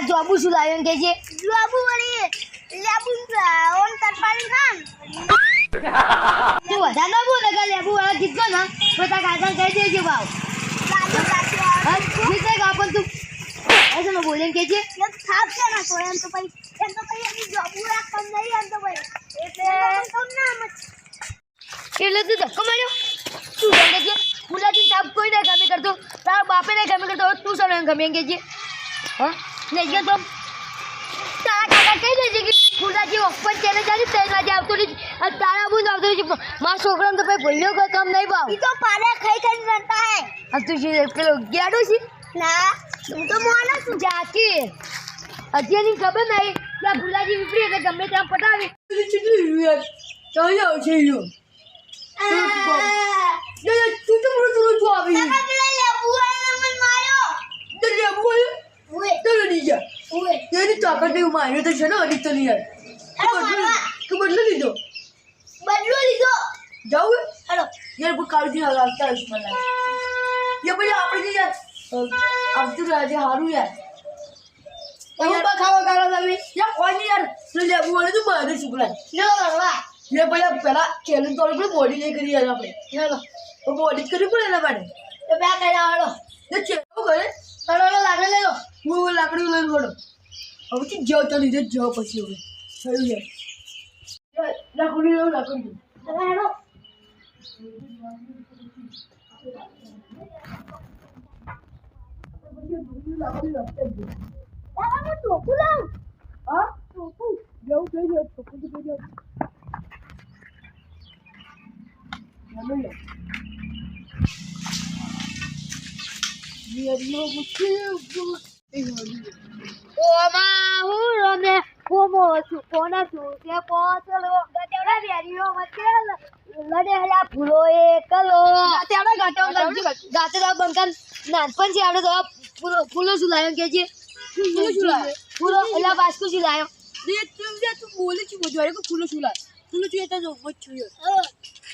આ જોબુ શું લાવ્યો એમ કે છે લાબુ વળી લાબુ ઓન તરપાડી ખાન તું વધારે ના બોલે કે લેબુ વાળા જીતતો ને તો તાર કાકા કહી દેજે ભાવ લાજુ લાજુ હા જીતે કા પણ તું ऐसे में बोले કે છે એક થાપ છે ને તો એમ તો પછી એમ તો પછી એની જોબુ રાખવા નહીં એમ તો પછી એટલે કમ ના મત એટલે તું ધક્કો માર્યો તું ગમે છે ફૂલાજી સાપ કોઈ નહીં ગમે કરતો તારા બાપે નહીં ગમે કરતો હવે તું સર ગમે એમ કે છે હા લઈ ગયો તો. તારા કાકા કહી છે કે ફૂલાજી ઓપન ચેલેન્જ ચાલી ત્રણ વાગે આવતો રહી અને તારા બુંદ આવતો રહી મારા છોકરાને તો ભાઈ ભૂલ્યો કોઈ કામ નહીં ભાવ. ઈ તો પાડે ખાઈ ખાઈને રડતા હે. આ તું જે પેલો ગેડો છે. ના હું તો મોનો છું. જાકી. અત્યારે એની ખબર નહીં. ત્યાં ભૂલાજી વિપરી એટલે ગમે ત્યાં પટાવી. ચાલ આવ છે યો તું તો થોડું આવી. લેબુ મને માર્યો. તો લેબુ આવ્યો જા ઉએ. એની તાકાત એવું માર્યો તો છે ને અડી તો નહીં તું બદલો લીધો? બદલો લીધો. જાઉં હેલો. યાર કોઈ કાળજી ના લાગતા હશે મને યાર પછી આપણે જે યાર આવતું રાજે હારું યાર. તમે ખાવા કાઢો તમે યાર કોઈ નહીં યાર. તું લેબુ વાળું તો મારે છોકરા એ પેલા પેલા ચેલેન્જ તો આપણે બોડી નહીં કરી યાર આપણે. હેલો બોડી કરવી પડે એના માટે. તો બે કર્યા હાલો એ ચેલો કરે? તારો લાગે લઈ લો હું લાકડી લઈને વળો. હવે કે જાઓ તો લીધે જ જાઓ પછી હવે. થયું જાય. લાકડી લઉં લાકડી લાકડી લાકડી કાકા હું? ઓમાં હું રમે કોમો છું કોના છું તે પોચલો ગટેડા વેરીઓ મચેલ લડે હલા ફૂલો એકલો ગાતે ગાતે દા બંકન નાનપણ છે આપણે તો ફૂલો ફૂલો શું લાયો કે છે ફૂલો શું લાયો ફૂલો એલા વાસ્તુ શું દે તું જે તું બોલે છું બધું અરે ફૂલો શું ફૂલો છું તો જો મત છું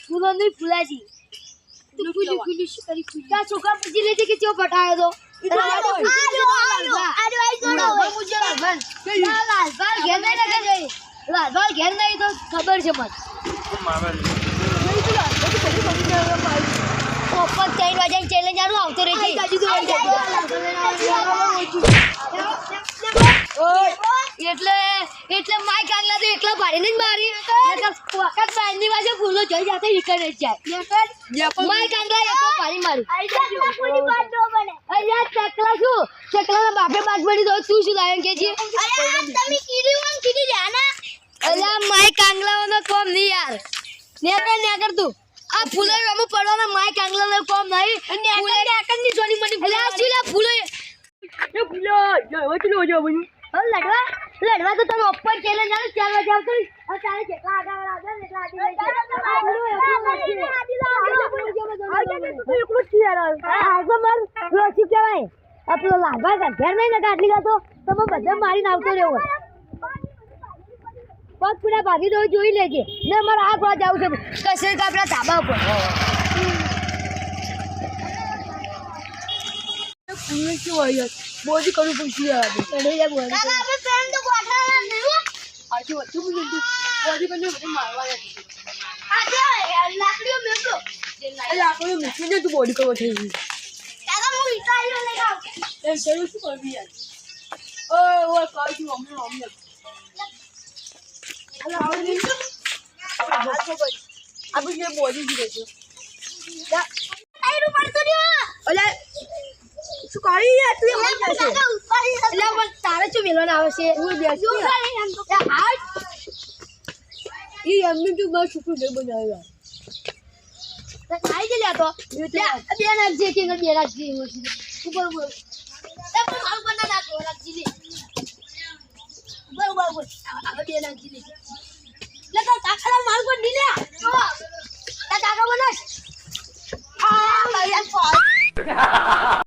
ફૂલો નહીં ફૂલાજી ફૂલી છોકરા પૂછી લેજે કે ચો પટાયો તો લાલભાઈ ઘેર નહીં તો ખબર છે મત ઓપન ત્રણ વાગ્યાની ચેલેન્જ આનું આવતો રહે છે એટલે એટલે માઈક આગલા તો એકલા ભાડીને જ મારી. વખત બારની પાસે ફૂલો જઈ જાતે નીકળે જ જાય. માઈક આગલા એકલો ભાડી મારી. આઈ જાજો પૂરી વાત નો બને. અહીંયા ચકલા શું ચકલાના બાપે બાદ પડી દો તું શું લાયન કે છે? તમે કીધું મને કીધું જાના અલા માય કાંગલાઓનો કોમ નહીં યાર. નેકર નેકર તું. આ ફૂલો રમો પડવાના માય કાંગલાનો કોમ નહીં. ફૂલે નેકરની જોની મની ફૂલે ફૂલો એ? ફૂલો જવા ચલો જો બની લડવા લડવા તો તમે ઉપર ચેલેન્જ આલો ચાર વાગે આવતો. હવે તારે જેટલા આગળ આગળ આવે. એટલા આગળ આપણો લાભા ઘેર નહીં ને આટલી ગાતો તમે બધા મારીને આવતો રહ્યો પગ પૂરા ભાગી દો જોઈ લેજે. ને મારે આ ખોવા જવું છે. કશે આપણા ધાબા ઉપર. શું હોય બોધી કરું પૂછી આવે ચડી જાય બોધી કાકા આપણે ફ્રેન્ડ તો ગોઠવણા નહીં આજી વચ્ચે પૂછ્યું બોધી કરીને બધું મારવા આજે લાકડીઓ મેકો લાકડીઓ આપણે મૂકીને તું બોડી કરો થઈ ગઈ કાકા હું વિચાર્યો લઈ આવ. એ શરૂ શું કરવી યાર? ઓ ઓ કાજુ મમ્મી હમણાં અલા આપણે આપણે જે બોડી જ રહેશે. આયરું પડતો રહ્યો અલા શું કરી એમ કાકા જશે એટલે પણ તારે શું મેલવાના આવે છે? હું બેસું એ એમનું તું બસ છોકરું નહીં બનાવ્યું. ખાઈ જ લે તો. બે નાખજે કે બે નાખજે ઉપર ઉપર બે નાખજી લે લે તો કાકડા માર લે. તા કાકા બનાસ આ ભાઈ લે. તો કાકા પણ લે.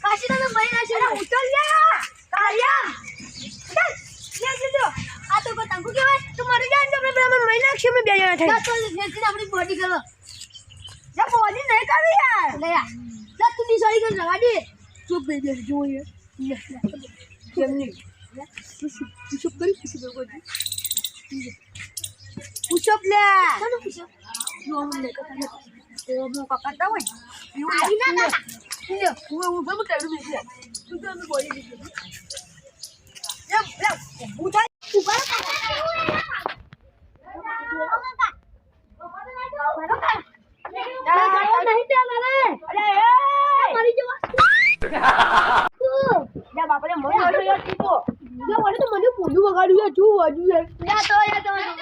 કાશી તમે મરી નાખશો અરે ઉતર લ્યા કારિયા ચાલ આ તો તંકુ કહેવાય તું મરી જાય ને આપણે પેલા મરી નાખશું બે જણા થઈ તો ફેરથી આપણી બોડી કરો જા બોલી નહીં કરી યાર તો. મો કતા હોય એવું આવી ના કાકા હું તું મને પોડું વગાડ્યું યાર શું વાજ્યું યાર યા તો યા તો ઈ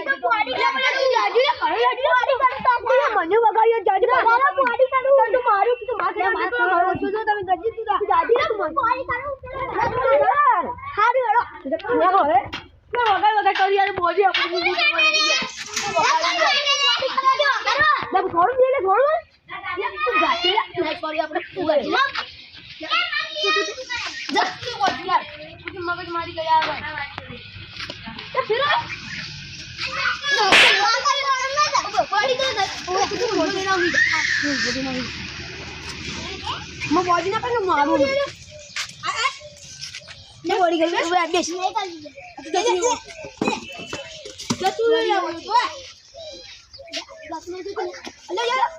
તો બોડી લે મને તું જાજુ લે કરો જાજુ બોડી કરું તો મને મને વગાડ્યું જાજે મારા બોડી કરું તો મારું તો માર લે, માર માર મારો છો તો તમે ગજી તું તું જાજી લે મને બોડી કરું યાર હારું હેડો લે હવે લે વગાડ વગાડ કરી યાર બોડી આપણે લે થોડું દે લે થોડું તું જાજી લે લે કરી આપણે તું ગઈ જા તું બોલ યાર તું મગજ મારી ગયા હવે તે ફિરો મો બોડી ના કરે મારું ને બોડી ગઈ તું આ બેસ જતું રહી આવું અલે યાર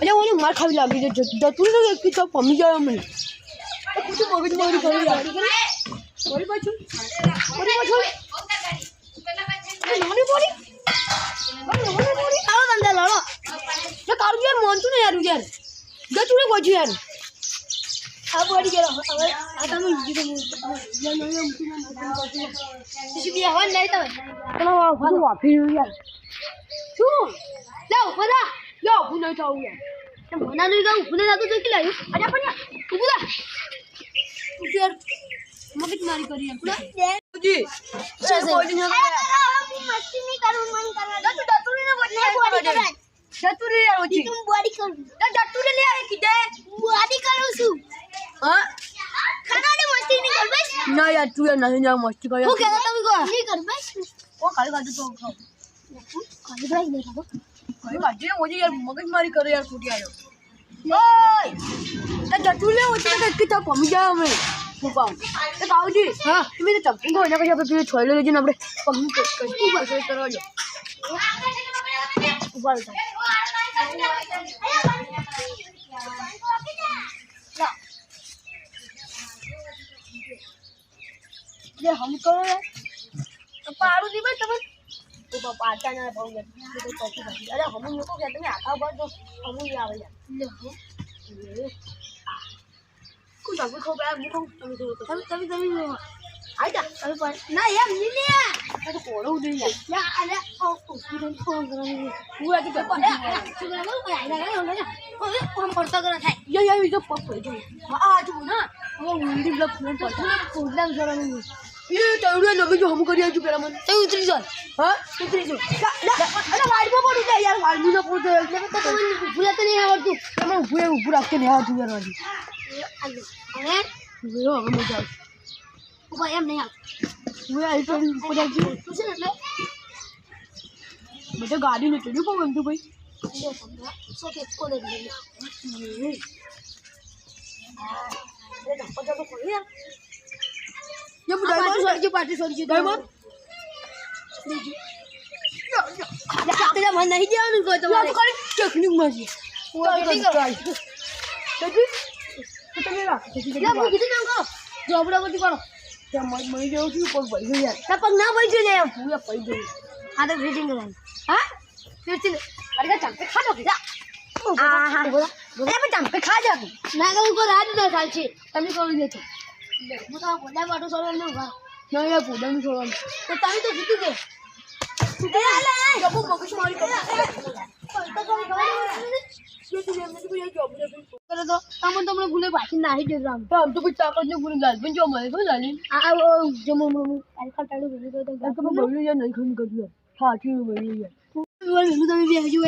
અલે ઓલી માર ખાવી લાગી છે જતું ને એક તો પમી જાય મને કુછ મગજ મારી કરી યાર બોડી પાછું બોડી પાછું નાની બોડી નાની બોડી આવો બંદા લડો. જો તારું યાર માનતું ને યાર યાર ને પછી યાર. આ બોડી ગયો. હવે આ તમે બીજું પછી બી હવા નહીં તો ચલો હું વાફી રહ્યું યાર. શું? લાવ બધા લો હું નહીં થાવું યાર. મના લઈ ગયું ઉભું થતું તો કેટલા અરે પણ યાર ઉભું થા યાર મગજ મારી કરી યાર દે જી? બોડી ના મસ્તી નહીં કરું મન કરવા જતું જતું ને બોડી બોડી કરાય. જતું રે યાર ઓછી તું બોડી કરું. તો જતું રે લે યાર કીધે. બોડી કરું છું. હા? કનાડે મસ્તી નહીં કર બસ. ના યાર તું યાર નહીં યાર મસ્તી કરે હું કહેતો તમે કહો. નહીં કર બસ. ઓ ખાલી કાઢો તો ખાવ. ખાલી ભાઈ નહીં ખાબો ખાલી કાઢી ને યાર મગજ મારી કરે યાર ફૂટી આવ્યો. ઓય! તો જતું લે ઓછી તો કે તો પમી જાય અમે. હું કહું તો કાવજી હા તમે તો ચપ્પુ હોય ને પછી આપણે પેલું છોડે લેજો ને આપણે પગનું કરી ઉપર કરી ઉપર થાય જે હમ કરો યાર પાડું દી ભાઈ તમે તો પાટા ના ભાવ તો અરે હમ લોકો કે તમે આખા બાદ તો હમ નહીં આવે યાર લે હો કું તમે ખો બે હું કહું તમે તો તમે તમે તમે આઈ જા. તમે પણ. ના એમ નહીં લે. આ તો કોળો ઉડી યાર યા અરે ઓ ઓ ફોન કરવાની હું આ તો પેપર શું કરાવું કોઈ આયલા ગયો ને ઓય ફોન કરતો કરો થાય. યા યા ઈ તો પગ પડી જાય. હા આ જો ના હવે ઊંડી બ્લોક ફોન પડતા. કુદમ કરવાનું એ તવડે નમે જો હમ કરી આજુ પેલા મને. તો ઉતરી જાવ હા? ઉતરી જો અરે વાડમાં પડી જાય Dưới rồi, bây giờ Cô gọi em đây hả? Dưới rồi, tôi có đem chứ Tôi sẽ được đấy Mà tôi gọi đi, tôi đứa không em tôi bây Anh đều phẩm đó, sao thì cô lên đây Gì? À, đây là con cho tôi khỏi em Nhưng mà đấy mất rồi, nhưng mà tôi xuống chứ Đấy mất Đấy chứ Tôi làm hành này hết chứ, đừng gọi tôi Làm tôi có đi, chực nhưng mà gì Tôi cần trời Tôi biết કહો. જોબડા પરથી કરો ત્યાં મય જેવું છું પણ ભાઈ ગઈ યાર ના પગ ના પડી ગયું લે પૂરા પડી ગઈ હા તો ફિટિંગ કરવાની. હા? ફિટિંગ અરે કા ચાંપે ખા દો જા. હા હા બોલા અરે પણ ચાંપે ખા તું ના કહું કોઈ રાત ના ચાલ છે. તમે કોણ લેતો હું તો બોલા બાટો સોળો ને ઊભા. ના યાર પૂડાનું છોડવાનું તો તમે તો કીધું કે. કરે તો તમને તમને ગુલે પાછી નાહી જતો આમ તો આમ તો કોઈ તાકાત ને લાલ પણ જો મને શું લાલી આ આ જમો મમો આ ખટાડું ભરી તો આ તો બોલ્યું યાર નહીં ખમ કર્યું સાચું બોલ્યું યાર બોલ તમે બે હજુ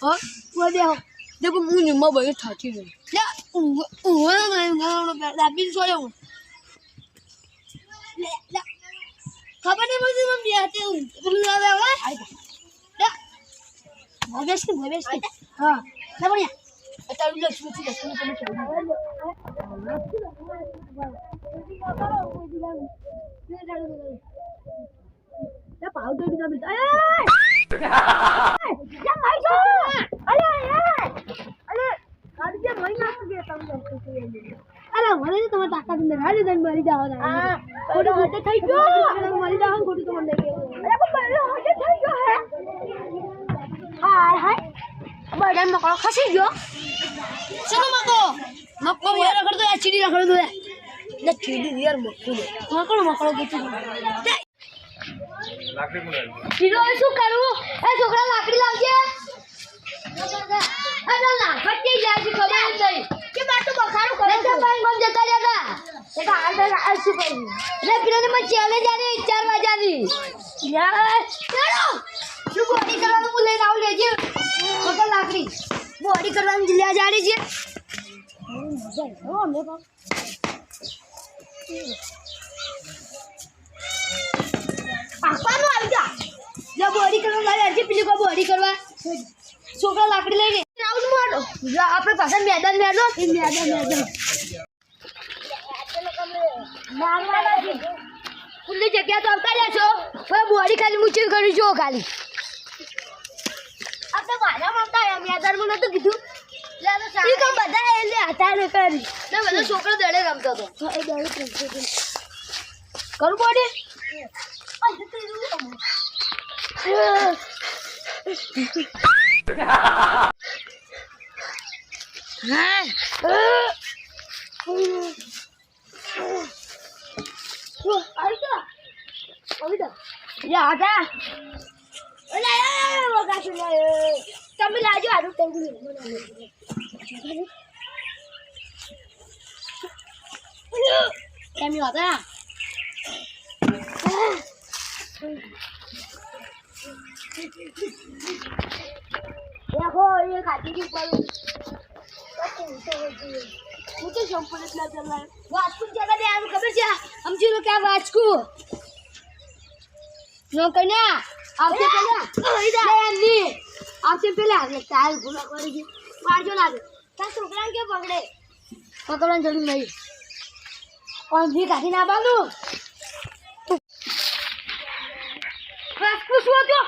હા બોલ બે હો દેખો હું નિમ્મા ભાઈ સાચી ગઈ લે ઊંઘ ઊંઘ ના દાબી હું લે લે ખબર નહીં પડતી મને બે હાથે ઊંઘ પેલું આવે ભવેશ કે ભવેશ કે હા લે પણ અત્યારે લક્ષ્મી થી લક્ષ્મી તમે ચાલી પાવડર તમે અરે યા માઈ ગો અરે અરે અરે જે મહી નાખ દે તમને અરે મને તો તમારે તાકાત અંદર હાલે તમે મરી જાવ હા, ખોટું હોતે થઈ ગયો મરી જાવ ખોટું હાય હાય. બડા મકડો ખસી ગયો ચલો મકો? મકો યાર. રખડતો યાર ચીડી રખડતો યાર. ને ચીડી યાર મકડો મકડો ગીતું હીરો હવે શું કરવું એ છોકરા લાકડી લાવજે. અરે લાકડ જાય છે ખબર નહીં. કે બાર તો બખાડું કરે છે. ભાઈ ગમ જતા રહ્યા હતા. એ તો હાલ તો આ શું કર્યું લે પેલાને મને ચેલેન્જ આની ચાર વાગ્યાની. યાર ચાલો શું બોડી કરવાનું હું લઈને આવું લેજે. મગર લાકડી બોડી કરવાનું જિલ્લા જાડી છે. આપવાનું આવી જા. જો બોડી કરવાનું લાવે આજે પેલી કોઈ બોડી કરવા. છોકરા લાકડી લઈને. રાઉન્ડ મારો આપણે પાછળ મેદાન મેદો એ મેદાન મેદાન. મારવાના ખુલ્લી જગ્યા તો આવતા છો હવે બોડી ખાલી મૂચી કરી જો ખાલી. આ તો મારા મામતા મને નતું કીધું ઈ તો બધા એને હતા ને બધા છોકરો દડે રમતો હતો એ દડે હતો કરું બોડી તમે લાજો આરું તંગલી એમ હતા দেখো এই খাটি কি করো હું તો સંપૂર્ણ ના ચલાય વાંચકું જગા દે આનું ખબર છે? સમજી લો કે આ વાંચકું. આવશે પેલા. એમની આવશે પેલા. એટલે ચાલ ગુના કરી દે મારજો લાગે તાર છોકરાને કે પકડે? પકડવાની જરૂર નહીં. પણ ભી કાઢી ના બાંધું વાસ્કુ શું હતું.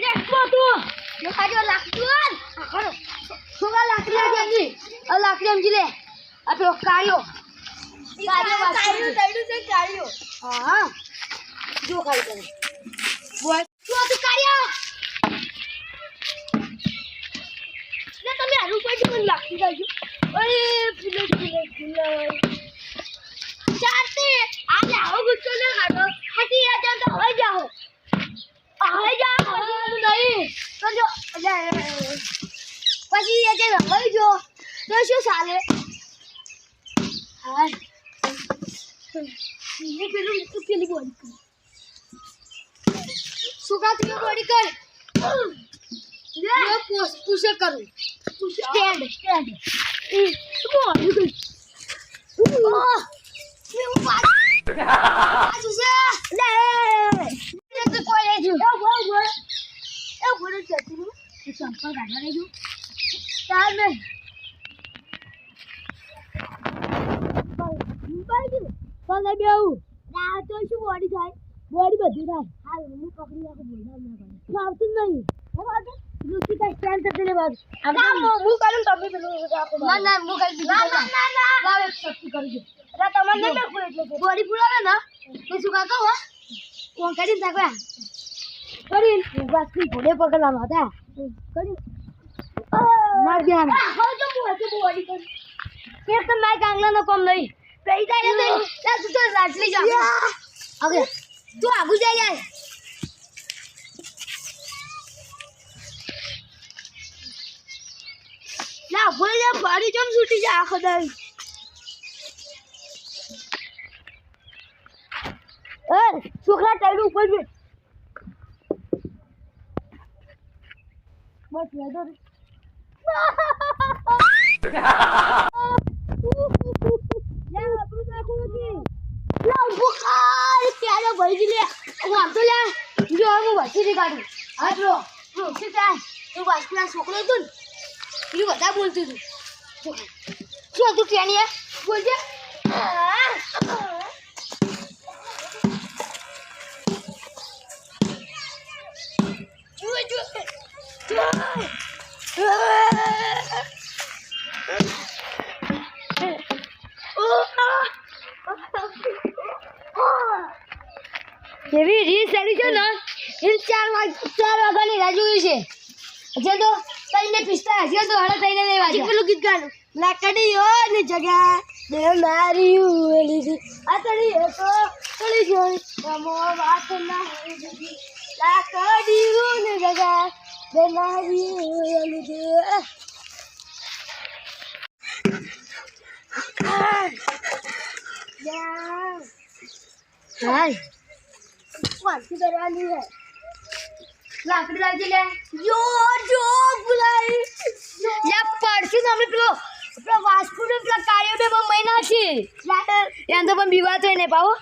લે શું હતું. લે કાઢો લાકડું. છોકરા લાકડી લાગી આ લાકડી સમજી લે. આ પેલો કાળિયો. કાળિયો કાળિયો તૈડું છે કાળિયો. હા. જો ખાલી કરે બોલ શું હતું કાળિયો લે તમે આનું પછી એ રમાઈ જો તો શું ચાલે હા પેલું પેલી બોડી કર. શું તું બોડી કર લે પોસ્ટ પુશ કરું સ્ટેન્ડ સ્ટેન્ડ બોડી થાય બોડી બધી થાય. હા હું પકડી રાખું બોલવા ના કરે આવતું નહીં હે વાત લુસી કા સ્ટેન્ડ કરતે લે બાદ ના હું કરું તમે પેલું ના ના હું કરી ના ના ના ના લાવ એક શક્તિ કરી દે ને તો નો ને આગુ જા. ભોય ત્યાં પાણી કેમ છૂટી જાય આખો દાડી? છોકરા ટાઈડ ઉપર બે બસ વેદો રે લે, આપણું નાખું નથી. લે ઊભું ખાય ત્યારે ભરી લે. હું આમ જો, હું વસી કાઢું. હા, જો. શું તું વાસકુલા છોકરો હતો ને પેલું બધા બોલતું હતું. શું હતું ટ્રેનિયા બોલજે. એવી રીત સારી છે ને એ ચાર વાગ ચાર વાગ્યાની રાહ જોઈ છે. હજે તો હજે તો હળે થઈને નહીં વાગ્યા પેલું ગીત ગાનું લાકડીઓ ની જગ્યા બે મારી દી આતડી એ તો ચડી ગઈ રમો વાત ના હોય દીદી લાકડી ઓ ની જગ્યા બે મારી દી હાય. વાંચી કરવાની હે. લાકડી લાવજે લે. જો જો બુલાઈ લે પડશું તમે પેલો પેલો વાસ્કુ ને પેલા કાર્યો બે મહિના છે ત્યાં તો પણ બીવાતો એને પાવો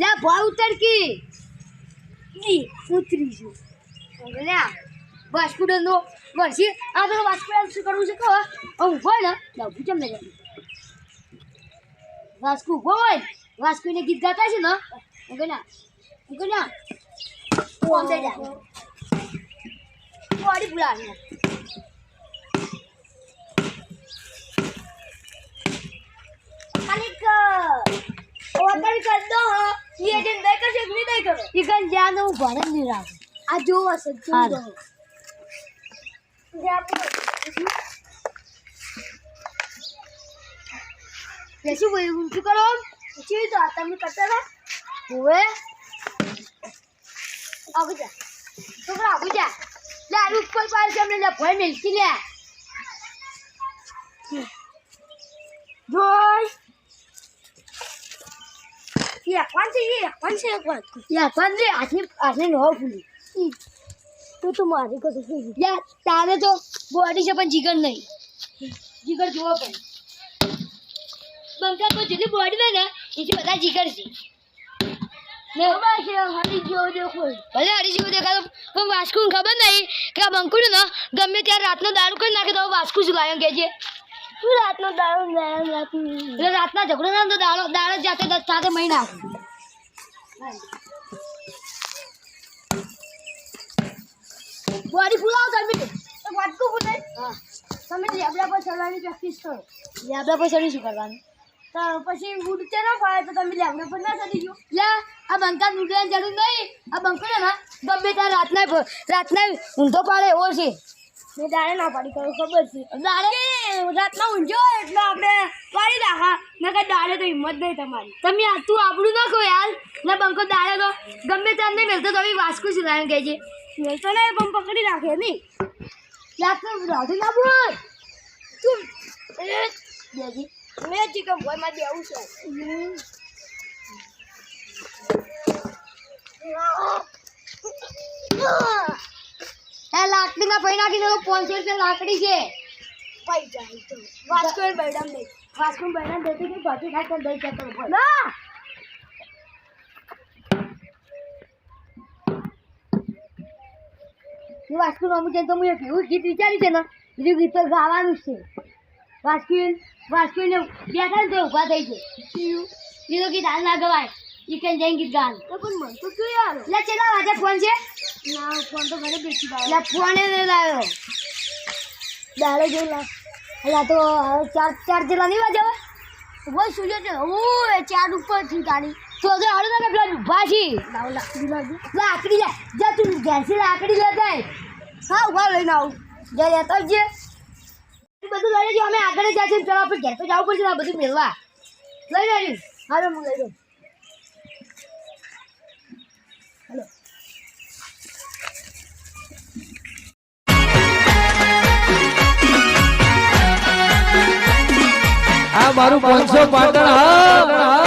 લે ભાવ ઉતર કી. ઈ ઉતરી જો. લે નો વર્ષી આ તો વાસ્કુ શું કરવું છે કહો? હું હોય ને લાવું કેમ નહીં વાસ્કુ હોય? વાસ્કુને ગીત ગાતા છે ને? ગના Good now. One day down. What did blood? Hanika. Order કરી દો ઈ એજન્ટ નહીં કરશે નહીં નહીં કરો ઈ કઈ જ્યાં હું ભણે નહીં રાખું આ જોવો હશે જોવો શું ભાઈ ઊંચું કરો ચીવી તો આ તમે કરતા હતા હવે આગળ જા છોકરા આગળ જા લે આ ઉપર પાસે છે અમને લે ભય મેલતી લે. જોઈ. યા કોણ છે યા કોણ છે કોણ યા કોણ છે આટલી આટલી નો ફૂલી તું તો મારી કશું થઈ તારે તો બોડી છે પણ જીગર નહીં. જીગર જોવો પણ. બંકા તો જેટલી બોડી ને ને એથી બધા જીગર છે. ભલે હરી જેવો દેખાતો પણ વાસ્કુ ખબર નહીં કે આ બંકુડ ને ગમે ત્યારે રાતનો દારૂ કરી નાખે તો વાસ્કુ શું લાયો કે છે. શું રાતનો દારૂ લાયો એટલે રાતના ઝઘડો ના તો દાડો દાડો જાતે દસ સાથે મહી નાખે. બોડી ફૂલાવ તમે. વાટકું હા તમે લેબડા પર ચડવાની પ્રેક્ટિસ કરો. લેબડા પર ચડી શું કરવાનું? તો પછી ઉડતે ના ફાવે તો તમે લેબડા પર ના ચડી ગયો. લે આ બંકા ઉડવાની જરૂર નહીં. આ બંકો ને ના ગમે ત્યાં રાતના રાતના ઊંધો પાડે એવો છે. મેં દાડે ના પાડી કરું ખબર છે? દાડે? રાતના હોય એટલે આપણે પાડી નાખા. ના કઈ દાડે તો હિંમત નહીં તમારી. તમે આ તું આપણું નાખો કહો યાર. ને બંકો દાડે તો ગમે ત્યાં નહીં મેલતો તમે વાસ્કુ સિલાયું કહે છે. મેળતો ને પણ પકડી રાખે નહીં. રાતનું રાધે ના બોલ. તું એ મેં ચિકન ભોયમાં દેવું છે. એ લાકડી ના પૈ નાખીને તો પાંચસો રૂપિયા લાકડી છે. પૈ જાય તો. વાસ્કો બૈડામ ને. વાસ્કો બૈડામ દેતી કે ઘટી ખાઈ દઈ જતો ના! વાસ્કો વાસ્કુ રમું છે તો હું એક એવું ગીત વિચાર્યું છે ને બીજું ગીત તો ગાવાનું છે. વાસ્કુ વાસ્કુને બેઠા ને ઊભા થઈ છે. બીજું ગીત હાલ ના ગવાય. ઈ કઈ જઈને ગીત ગાવાનું તો પણ મન તો શું યાર? લે ચેલા વાજે ફોન છે? ના ફોન તો ઘરે બેસી ગયો લે ફોન એ નહીં લાવ્યો. દાડે જોઈ લા. એટલે તો ચાર ચાર જેટલા નહીં વાજે હવે? શું છે ઓ ચાર ઉપરથી ગાડી તો જો હાડો તમે પેલા ઊભા છી લાકડી લાગી લાકડી લે જા તું ગેસી લાકડી લે જાય હા ઊભા લઈને આવું. જા લેતો જે બધું લઈ લેજો. અમે આગળ જ જશું ચલો, આપણે ઘેર તો જવું પડશે આ બધું મેળવા. લઈ લેજો. હાલો, હું લઈ લઉં. મારું પાંચસો પાટણ હા.